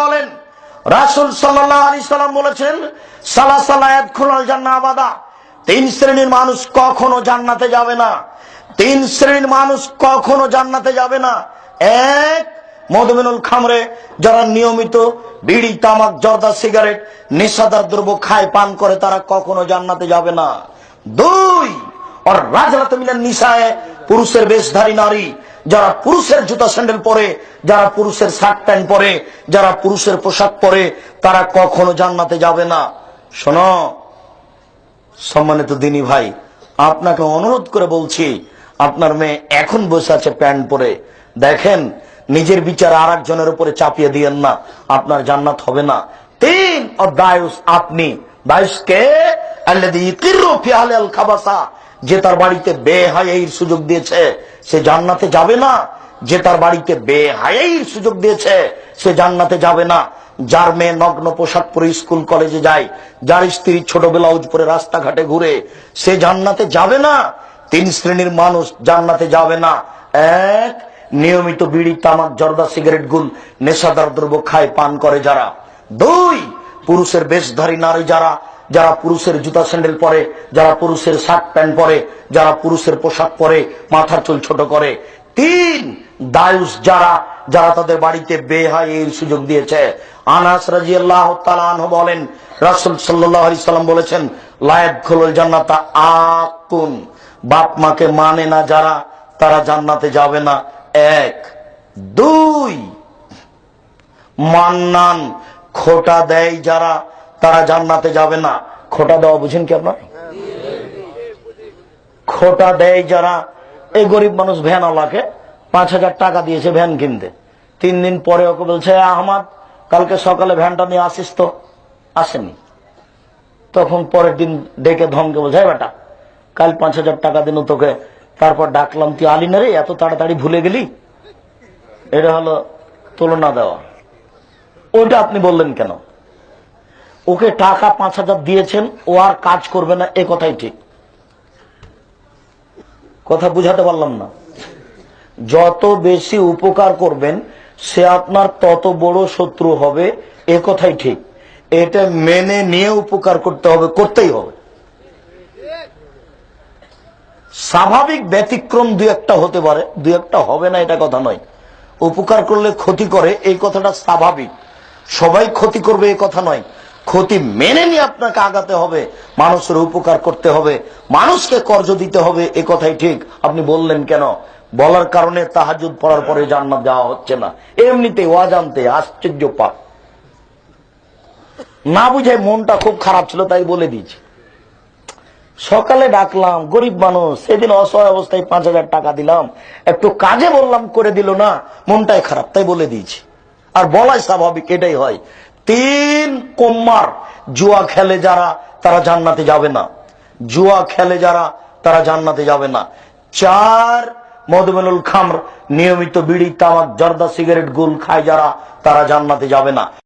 বলেন, রাসূল আলাইহি সাল্লাম বলেছেন সালা সালায়াত খুলাল জান্নাহ আবাদা। তিন শ্রেণির মানুষ কখনো জান্নাতে যাবে না। তিন শ্রেণির মানুষ কখনো জান্নাতে যাবে না। এক খামরে, যারা নিয়মিত বিড়ি, তামাক, জর্দা, সিগারেট, নেশাদার দ্রব্য খায়, পান করে, তারা কখনো জান্নাতে যাবে না। দুই আর রাজরাত মিলেন নিশায় পুরুষের বেশধারী নারী যারা পুরুষের জুতা স্যান্ডেল পরে, যারা পুরুষের শার্ট প্যান্ট পরে, যারা পুরুষের পোশাক পরে, তারা কখনো জান্নাতে যাবে না। শোনো, সম্মানিত দিনী ভাই, আপনাকে অনুরোধ করে বলছি, আপনার মেয়ে এখন বসে আছে প্যান্ট পরে। দেখেন, নিজের বিচার আর একজনের উপরে চাপিয়ে দিয়েন না, আপনার জান্নাত হবে না। তিন ও দায়ুস আপনি দায়ুসকে আল্লাযী যে তার বাড়িতে বেহায়াইর সুযোগ দিয়েছে, সে জান্নাতে যাবে না। যে তার বাড়িতে বেহায়াইর সুযোগ দিয়েছে, সে জান্নাতে যাবে না। যার মেয়ে নগ্ন পোশাক পরে স্কুল কলেজে যায়, যার স্ত্রী ছোট ব্লাউজ পরে রাস্তাঘাটে ঘুরে, সে জান্নাতে যাবে না। তিন শ্রেণির মানুষ জান্নাতে যাবে না। এক, নিয়মিত বিড়ি, তামাক, জর্দা, সিগারেট গুল, নেশাদার দ্রব্য খায়, পান করে যারা। দুই, পুরুষের বেশধারী নারী যারা যারা পুরুষের জুতা স্যান্ডেল পরে, যারা পুরুষের শার্ট প্যান্ট পরে, যারা পুরুষের পোশাক পরে, মাথার চুল ছোট করে। তিন দায়ুস যারা যারা তাদের বাড়িতে বেহাইয়ের সুযোগ দিয়েছে। আনাস রাজি আল্লাহ বলেন, রাসুল সাল্লাহ সাল্লাম বলেছেন লায়ত খোলল জান্নাতা আকুন। বাপ মাকে মানে না যারা, তারা জান্নাতে যাবে না। এক। দুই। মান্নান, খোটা দেয় যারা তারা জান্নাতে যাবে না। খোটা দেওয়া বুঝেন কি আপনার? খোটা দেয় যারা এই গরিব মানুষ ভ্যান আলাকে পাঁচ হাজার টাকা দিয়েছে ভ্যান কিনতে। তিন দিন পরে ওকে বলছে, "এ আহমদ, কালকে সকালে ভ্যানটা নিয়ে আসিস তো? আসেনি। তখন পরের দিন ডেকে ধমকে বলছে "এই বেটা, কাল পাঁচ হাজার টাকা দিন তোকে। তারপর ডাকলাম, তুই আলি না রে, এত তাড়াতাড়ি ভুলে গেলি? এটা হলো তুলনা দেওয়া। ওটা আপনি বললেন কেন? ওকে টাকা পাঁচ হাজার দিয়েছেন, ও আর কাজ করবে না, এ কথাই ঠিক। কথা বুঝাতে পারলাম না। যত বেশি উপকার করবেন, সে আপনার তত বড় শত্রু হবে, এ কথাই ঠিক। এটা মেনে নিয়ে উপকার করতে হবে, করতেই হবে। স্বাভাবিক ব্যতিক্রম দু একটা হতে পারে দু একটা হবে না, এটা কথা নয়। উপকার করলে ক্ষতি করে, এই কথাটা স্বাভাবিক। সবাই ক্ষতি করবে এই কথা নয়। ক্ষতি মেনে নিয়ে আপনাকে আগাতে হবে, মানুষের উপকার করতে হবে, মানুষকে কর্জ দিতে হবে, এ কথাই ঠিক। আপনি বললেন কেন? বলার কারণে তাহাজুদ পড়ার পরে জান্নাত দেওয়া হচ্ছে না। এমনিতে অজান্তে আশ্চর্য পাপ। না বুঝে মনটা খুব খারাপ ছিল, তাই বলে দিয়েছি। সকালে ডাকলাম, গরিব মানুষ, সেদিন অসহায় অবস্থায় পাঁচ হাজার টাকা দিলাম। একটু কাজে বললাম, করে দিল না, মনটাই খারাপ, তাই বলে দিয়েছি। আর বলাই স্বাভাবিক, এটাই হয়। তিন কোম্মার জুয়া খেলে যারা, তারা জান্নাতে যাবে না। জুয়া খেলে যারা, তারা জান্নাতে যাবে না। চার মধুমেনুল খামর, নিয়মিত বিড়ি, তামাক, জর্দা, সিগারেট, গুল খায় যারা, তারা জান্নাতে যাবে না।